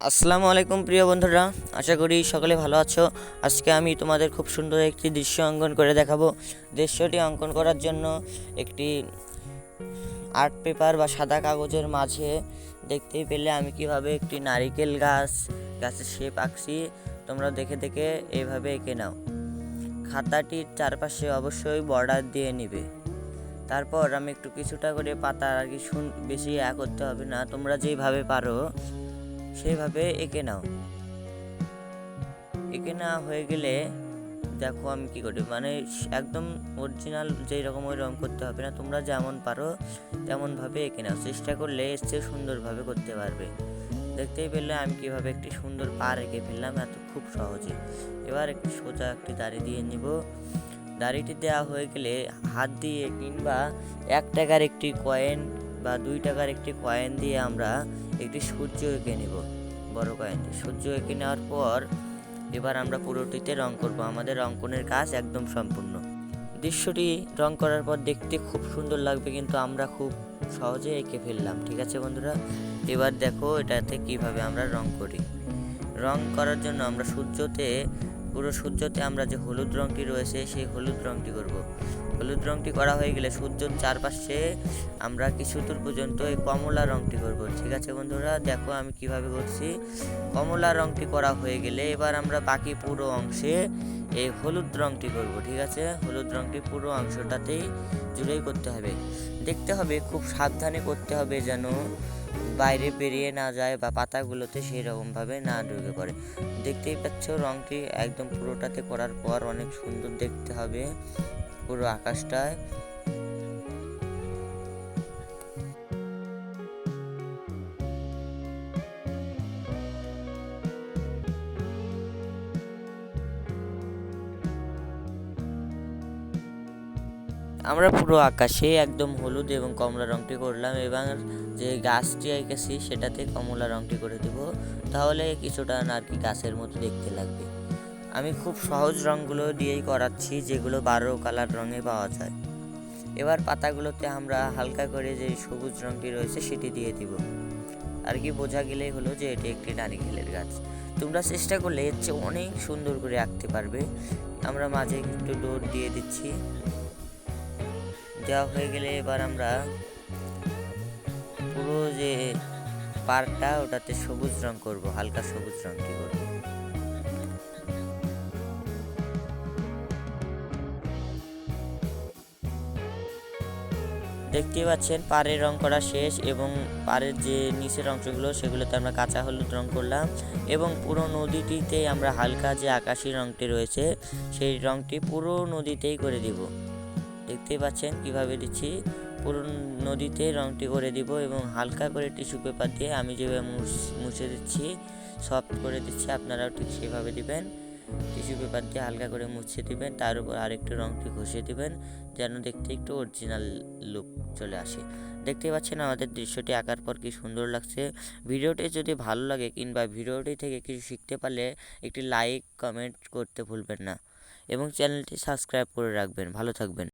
আসসালামু আলাইকুম প্রিয় বন্ধুরা, আশা করি সকলে ভালো আছো। আজকে আমি তোমাদের খুব সুন্দর একটি দৃশ্য অঙ্কন করে দেখাবো। দৃশ্যটি অঙ্কন করার জন্য একটি আর্ট পেপার বা সাদা কাগজের মাঝে দেখতেই পেলে আমি কীভাবে একটি নারিকেল গাছ, গাছের শেপ আঁকছি, তোমরা দেখে দেখে এইভাবে এঁকে নাও। খাতাটির চারপাশে অবশ্যই বর্ডার দিয়ে নিবে। তারপর আমি একটু কিছুটা করে পাতা আর কি শুন বেশি করতে হবে না, তোমরা যেইভাবে পারো সেইভাবে এঁকে নাও। এঁকে না হয়ে গেলে দেখো আমি কি করি মানে একদম অরিজিনাল যেই রকম ওই রকম করতে হবে না, তোমরা যেমন পারো তেমনভাবে এঁকে নাও। চেষ্টা করলে চেয়ে সুন্দরভাবে করতে পারবে। দেখতেই পেলে আমি কীভাবে একটি সুন্দর পা রেখে ফেললাম, এত খুব সহজে। এবার একটি সোজা একটি দাড়ি দিয়ে নিব। দাড়িটি দেওয়া হয়ে গেলে হাত দিয়ে কিংবা এক টাকার একটি কয়েন বা দুই টাকার একটি কয়েন দিয়ে আমরা একটি সূর্য এঁকে নেব, বড় কয়েন দিয়ে। সূর্য এঁকে নেওয়ার পর এবার আমরা পুরোটিতে রং করব। আমাদের অঙ্কনের কাজ একদম সম্পূর্ণ। দৃশ্যটি রং করার পর দেখতে খুব সুন্দর লাগবে, কিন্তু আমরা খুব সহজে এঁকে ফেললাম, ঠিক আছে বন্ধুরা? এবার দেখো এটাতে কীভাবে আমরা রং করি। রং করার জন্য আমরা সূর্যতে পুরো সূর্যতে আমরা যে হলুদ রংটি রয়েছে, সেই হলুদ রংটি করব। হলুদ রংটি করা হয়ে গেলে সূর্যর চারপাশে আমরা কিছু দূর পর্যন্ত এই কমলা রংটি করব। ঠিক আছে বন্ধুরা? দেখো আমি কীভাবে করছি। কমলা রংটি করা হয়ে গেলে এবার আমরা বাকি পুরো অংশে এই হলুদ রংটি করব। ঠিক আছে? হলুদ রংটি পুরো অংশটাতেই জুড়েই করতে হবে। দেখতে হবে, খুব সাবধানে করতে হবে যেন বাইরে বেরিয়ে না যায় বা পাতাগুলোতে সেই রকমভাবে না ঢুকে পড়ে। দেখতেই পাচ্ছ রংটি একদম পুরোটাতে করার পর অনেক সুন্দর দেখতে হবে পুরো আকাশটায়। আমরা পুরো আকাশে একদম হলুদ এবং কমলা রংটি করলাম এবং যে গাছটি এঁকেছি সেটাতে কমলা রংটি করে দেব। তাহলে কিছুটা আর কি গাছের মতো দেখতে লাগবে। আমি খুব সহজ রঙগুলো দিয়েই করাচ্ছি যেগুলো বারো কালার রঙে পাওয়া যায়। এবার পাতাগুলোতে আমরা হালকা করে যে সবুজ রঙটি রয়েছে সেটি দিয়ে দিব। আর কি বোঝা গেলেই হলো যে এটি একটি নারিকেলের গাছ। তোমরা চেষ্টা করলে এর চেয়ে অনেক সুন্দর করে আঁকতে পারবে। আমরা মাঝে একটু ডোর দিয়ে দিচ্ছি। দেওয়া হয়ে গেলে এবার আমরা পুরো যে পার্কটা ওটাতে সবুজ রং করব, হালকা সবুজ রংটি করব দেখতেই পাচ্ছেন, পাড়ের রং করা শেষ এবং পাড়ের যে নিচের অংশগুলো, সেগুলোতে আমরা কাঁচা হলুদ রং করলাম এবং পুরো নদীটিতে আমরা হালকা যে আকাশি রংটি রয়েছে, সেই রংটি পুরো নদীতেই করে দিব। দেখতেই পাচ্ছেন কীভাবে দিচ্ছি। পুরো নদীতে রংটি করে দিব এবং হালকা করে টিস্যু পেপার দিয়ে আমি যেভাবে মুছ- দিচ্ছি, সফট করে দিচ্ছি, আপনারাও ঠিক সেভাবে দিবেন। টিস্যু পেপার দিয়ে হালকা করে মুছে দিবেন, তার উপর আরেকটু রংটি ঘষে দিবেন, যেন দেখতে একটু অরিজিনাল লুক চলে আসে। দেখতে পাচ্ছেন আমাদের দৃশ্যটি আঁকার পর কি সুন্দর লাগছে। ভিডিওটি যদি ভালো লাগে কিংবা ভিডিওটি থেকে কিছু শিখতে পারলে একটি লাইক কমেন্ট করতে ভুলবেন না। এবং চ্যানেলটি সাবস্ক্রাইব করে রাখবেন। ভালো থাকবেন।